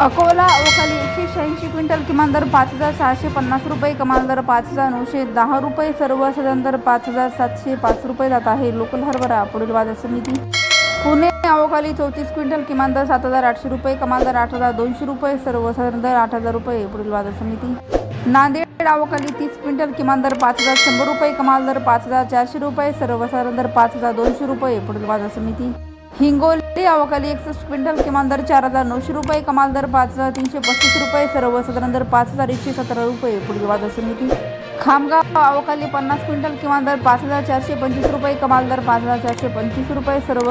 अकोला अवखाली एकशे शहाऐंशी क्विंटल किमान दर पाच हजार सहाशे पन्नास रुपये कमाल दर पाच हजार नऊशे दहा रुपये सर्वसाधारण दर पाच हजार सातशे पाच रुपये जात आहे. लोकल हरभरा पुढील बाजार समिती. पुणे अवखाली चौतीस क्विंटल किमान दर सात हजार आठशे रुपये कमाल दर आठ हजार दोनशे रुपये सर्वसाधारण दर आठ हजार रुपये पुढील बाजार समिती. नांदेड अवकाली तीस क्विंटल किमान दर पाच हजार शंभर रुपये कमाल दर पाच हजार चारशे रुपये सर्वसाधारण दर पाच हजार दोनशे रुपये पुढील बाजार समिती. हिंगोली अवकाली एकसष्ट क्विंटल किमान दर चार हजार नऊशे रुपये कमाल दर पाच हजार तीनशे पस्तीस रुपये सर्वसाधारण दर पाच हजार एकशे सतरा रुपये. पुढील बाजार समिती खामगाव अवकाली पन्नास क्विंटल किमान दर पाच हजार चारशे पंचवीस रुपये कमाल दर पाच हजार चारशे पंचवीस रुपये सर्व